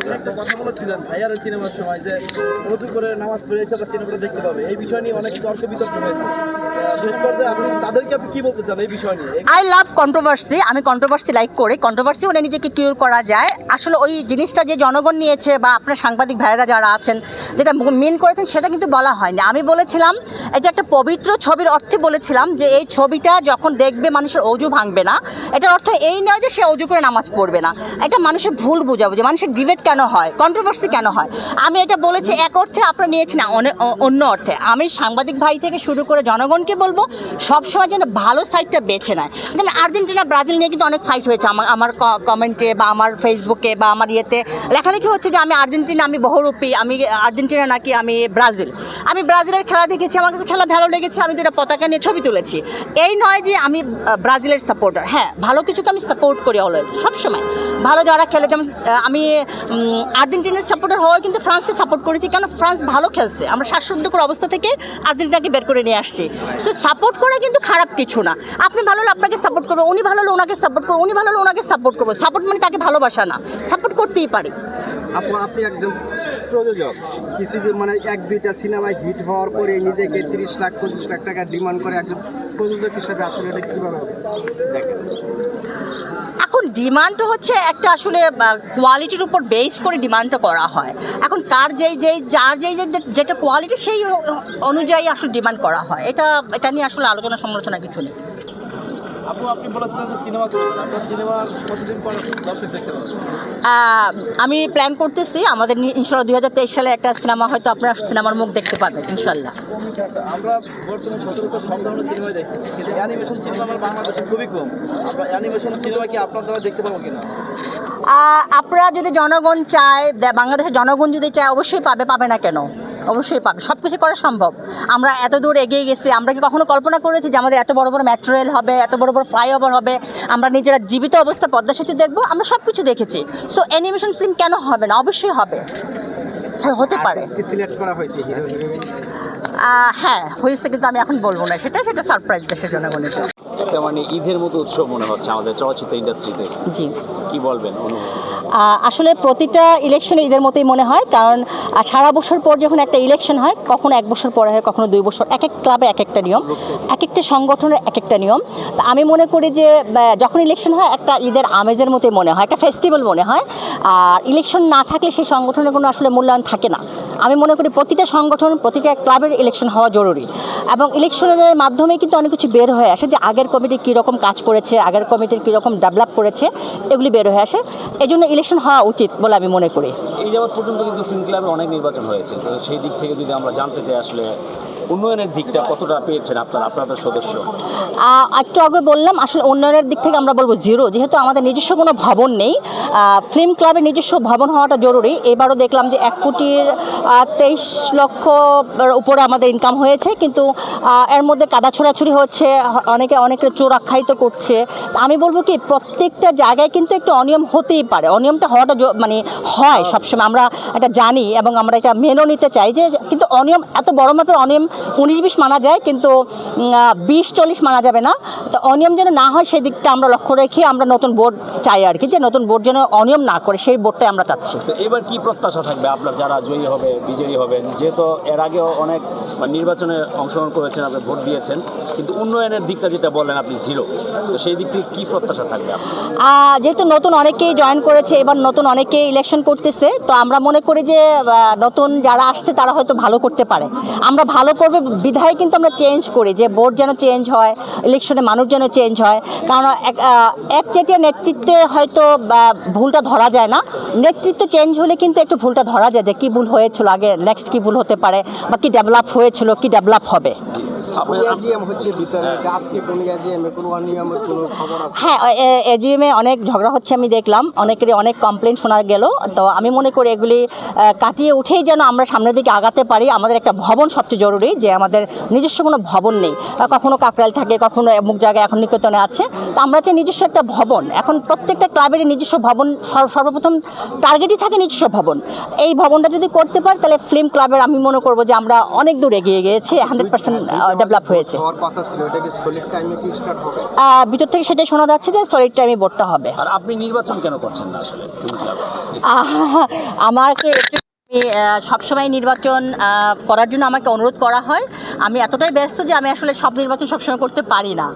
আপনি একটা কথা বলেছিলেন সিনেমার সময় যে করে নামাজ সিনেমাটা দেখতে পাবে। এই বিষয় নিয়ে অনেক তর্ক বিতর্ক হয়েছে। আই লাভ কন্ট্রোভার্সি আমি কন্ট্রোভার্সি লাইক করি। কন্ট্রোভার্সি হলে নিজেকে কিউর করা যায়। আসলে ওই জিনিসটা যে জনগণ নিয়েছে বা আপনার সাংবাদিক ভাইয়েরা যারা আছেন, যেটা মিন করেছেন, সেটা কিন্তু বলা হয়নি। আমি বলেছিলাম, এটা একটা পবিত্র ছবির অর্থে বলেছিলাম যে এই ছবিটা যখন দেখবে মানুষের অজু ভাঙবে না। এটার অর্থ এই নয় যে সে অজু করে নামাজ পড়বে না। এটা মানুষের ভুল বোঝাবো যে মানুষের ডিবেট কেন হয়? কন্ট্রোভার্সি কেন হয়? আমি এটা বলেছি এক অর্থে আপনারা নিয়েছেন অন্য অর্থে। আমি সাংবাদিক ভাই থেকে শুরু করে জনগণকে বলব সবসময় যেন ভালো সাইডটা বেছে নেয়। যেমন আর্জেন্টিনা, ব্রাজিল নিয়ে কিন্তু অনেক ফাইট হয়েছে। আমার আমার কমেন্টে বা আমার ফেসবুকে বা আমার ইয়েতে লেখালেখি হচ্ছে যে, আমি আর্জেন্টিনা, আমি বহুরূপী, আমি আর্জেন্টিনা নাকি আমি ব্রাজিল। আমি ব্রাজিলের খেলা দেখেছি, আমার কাছে খেলা ভালো লেগেছে, আমি দুটা পতাকা নিয়ে ছবি তুলেছি। এই নয় যে আমি ব্রাজিলের সাপোর্টার হ্যাঁ ভালো কিছুকে আমি সাপোর্ট করি অলওয়েজ সবসময়। ভালো যারা খেলে, যেমন আমি আর্জেন্টিনার সাপোর্টার হওয়ায় কিন্তু ফ্রান্সকে সাপোর্ট করেছি, কেন ফ্রান্স ভালো খেলছে। আমরা শ্বাসরুদ্ধকর অবস্থা থেকে আর্জেন্টিনাকে বের করে নিয়ে আসছি। সো সাপোর্ট করা কিন্তু খারাপ কিছু না। আপনি ভালো হলে আপনাকে সাপোর্ট করব, উনি ভালো হলে ওনাকে সাপোর্ট করব, উনি ভালো হলে ওনাকে সাপোর্ট করব। সাপোর্ট মানে তাকে ভালোবাসা না সাপোর্ট করতেই পারি। আপনি একজন প্রযোজক। কিছু মানে এক, দুইটা সিনেমায় হিট হওয়ার পরে নিজেকে তিরিশ লাখ, পঁচিশ লাখ টাকা ডিমান্ড করে একজন প্রযোজক হিসাবে আসলে কীভাবে দেখেন। এখন ডিমান্ডটা হচ্ছে একটা আসলে কোয়ালিটির উপর বেস করে ডিমান্ডটা করা হয়। এখন কার যেই যেই, যার যেই যেটা কোয়ালিটি সেই অনুযায়ী আসলে ডিমান্ড করা হয়। এটা এটা নিয়ে আসলে আলোচনা সমালোচনা কিছু নেই। আপু আপনি বলেছিলেন যে সিনেমা করবেন সিনেমা কতদিন পরে দর্শক দেখতে আমি প্ল্যান করতেছি আমাদের ইনশাল্লাহ দুই হাজার তেইশ সালে একটা সিনেমা হয়তো আপনার সিনেমার মুখ দেখতে পাবেন ইনশাল্লাহ। আমরা বর্তমানে সচরাচর সব ধরনের সিনেমাই দেখি কিন্তু অ্যানিমেশন সিনেমা আমরা বাংলাদেশে খুবই কম। আমরা অ্যানিমেশন সিনেমা কি আপনার দ্বারা দেখতে পাবো কিনা? আপনারা যদি জনগণ চায় বাংলাদেশের জনগণ যদি চায় অবশ্যই পাবে পাবে না কেন? অবশ্যই পাবে। সব কিছু করা সম্ভব। আমরা এত দূর এগিয়ে গেছি আমরা কি কখনো কল্পনা করেছি যে আমাদের এত বড় বড় মেট্রো রেল হবে এত বড় বড় ফ্লাইওভার হবে? আমরা নিজেরা জীবিত অবস্থা পদ্মা সেতু দেখব আমরা সব কিছু দেখেছি। সো অ্যানিমেশন ফিল্ম কেন হবে না? অবশ্যই হবে। হ্যাঁ, হতে পারে। হ্যাঁ হয়েছে কিন্তু আমি এখন বলব না। সেটা সেটা সারপ্রাইজ দেশের জনগণের জন্য। একটা মানে ঈদের মতো উৎসব মনে হচ্ছে আমাদের চলচ্চিত্র ইন্ডাস্ট্রিতে। জি। কি বলবেন আসলে প্রতিটা ইলেকশনে ঈদের মতোই মনে হয় কারণ সারা বছর পর যখন একটা ইলেকশন হয় কখনো এক বছর পরে হয় কখনো দুই বছর এক এক ক্লাবে এক একটা নিয়ম এক একটা সংগঠনের এক একটা নিয়ম। তা আমি মনে করি যে যখন ইলেকশন হয় একটা ঈদের আমেজের মতোই মনে হয় একটা ফেস্টিভ্যাল মনে হয়। আর ইলেকশন না থাকলে সেই সংগঠনের কোনো আসলে মূল্যায়ন থাকে না। আমি মনে করি প্রতিটা সংগঠন প্রতিটা ক্লাবের ইলেকশন হওয়া জরুরি। এবং ইলেকশনের মাধ্যমে কিন্তু অনেক কিছু বের হয়ে আসে যে আগের কমিটি কীরকম কাজ করেছে, আগের কমিটির কীরকম ডেভেলপ করেছে, এগুলি বের হয়ে আসে। এই জন্য ইলেকশন হওয়া উচিত বলে আমি মনে করি। এই যাবৎ পর্যন্ত কিন্তু ফিল্ম ক্লাবে অনেক নির্বাচন হয়েছে। সেই দিক থেকে যদি আমরা জানতে চাই আসলে উন্নয়নের দিকটা কতটা পেয়েছেন আপনার, আপনাদের সদস্য? একটু আগে বললাম, আসলে উন্নয়নের দিক থেকে আমরা বলব জিরো। যেহেতু আমাদের নিজস্ব কোনো ভবন নেই ফিল্ম ক্লাবের নিজস্ব ভবন হওয়াটা জরুরি। এবারও দেখলাম যে এক কোটির তেইশ লক্ষ উপরে আমাদের ইনকাম হয়েছে, কিন্তু এর মধ্যে কাদা ছোড়াছুড়ি হচ্ছে, অনেকে অনেকে চোর আখ্যায়িত করছে। আমি বলব কি, প্রত্যেকটা জায়গায় কিন্তু একটু অনিয়ম হতেই পারে। অনিয়মটা হওয়াটা মানে হয় সবসময়। আমরা এটা জানি এবং আমরা এটা মেনেও নিতে চাই যে, কিন্তু অনিয়ম, এত বড় মাপের অনিয়ম উনিশ বিশ মানা যায় কিন্তু বিশ চল্লিশ মানা যাবে না। তো অনিয়ম যেন না হয় সেই দিকটা আমরা লক্ষ্য রেখে আমরা নতুন বোর্ড চাই আর কি যে নতুন বোর্ড যেন অনিয়ম না করে সেই বোর্ডটাই আমরা চাচ্ছি। এবার কি প্রত্যাশা থাকবে আপনার যারা জয়ী হবে বিজয়ী হবেন? যেহেতু এর আগেও অনেক নির্বাচনে অংশগ্রহণ করেছেন আপনি ভোট দিয়েছেন কিন্তু উন্নয়নের দিকটা যেটা বললেন আপনি জিরো তো সেই দিক থেকে কী প্রত্যাশা থাকবে যেহেতু নতুন অনেকেই জয়েন করেছে এবার নতুন অনেকেই ইলেকশন করতেছে তো আমরা মনে করি যে নতুন যারা আসছে তারা হয়তো ভালো করতে পারে। আমরা ভালো করবে, বিধায় কিন্তু আমরা চেঞ্জ করি যে বোর্ড যেন চেঞ্জ হয় ইলেকশনে মানুষ যেন চেঞ্জ হয়। কারণ একচেটিয়া নেতৃত্বে হয়তো ভুলটা ধরা যায় না। নেতৃত্ব চেঞ্জ হলে কিন্তু একটু ভুলটা ধরা যায় যে কী ভুল হয়েছিল আগে নেক্সট কী ভুল হতে পারে, বা কী ডেভেলপ হয়েছিল, কী ডেভেলপ হবে। হ্যাঁ এজিএমে অনেক ঝগড়া হচ্ছে আমি দেখলাম অনেকেরই অনেক কমপ্লেন শোনা গেল তো আমি মনে করি এগুলি কাটিয়ে উঠেই যেন আমরা সামনের দিকে আগাতে পারি আমাদের একটা ভবন সবচেয়ে জরুরি যে আমাদের নিজস্ব কোনো ভবন নেই কখনো কাকরাইল থাকে কখনো অমুক জায়গায় এখন নিকেতনে আছে তো আমরা চাই নিজস্ব একটা ভবন এখন প্রত্যেকটা ক্লাবেরই নিজস্ব ভবন সর- সর্বপ্রথম টার্গেটই থাকে নিজস্ব ভবন এই ভবনটা যদি করতে পারি তাহলে ফিল্ম ক্লাবের আমি মনে করব যে আমরা অনেক দূর এগিয়ে গিয়েছি হান্ড্রেড পার্সেন্ট ডেভেলপ হয়েছে। হওয়ার কথা ছিল এটা কি সলিড টাইমে কি স্টার্ট হবে? আহ, ভিতর থেকে সেটাই শোনা যাচ্ছে যে সলিড টাইমে ভোটটা হবে। আর আপনি নির্বাচন কেন করছেন না আসলে? আমাকে আমি, সবসময় নির্বাচন করার জন্য আমাকে অনুরোধ করা হয়। আমি এতটাই ব্যস্ত যে আমি আসলে সব নির্বাচন সবসময় করতে পারি না।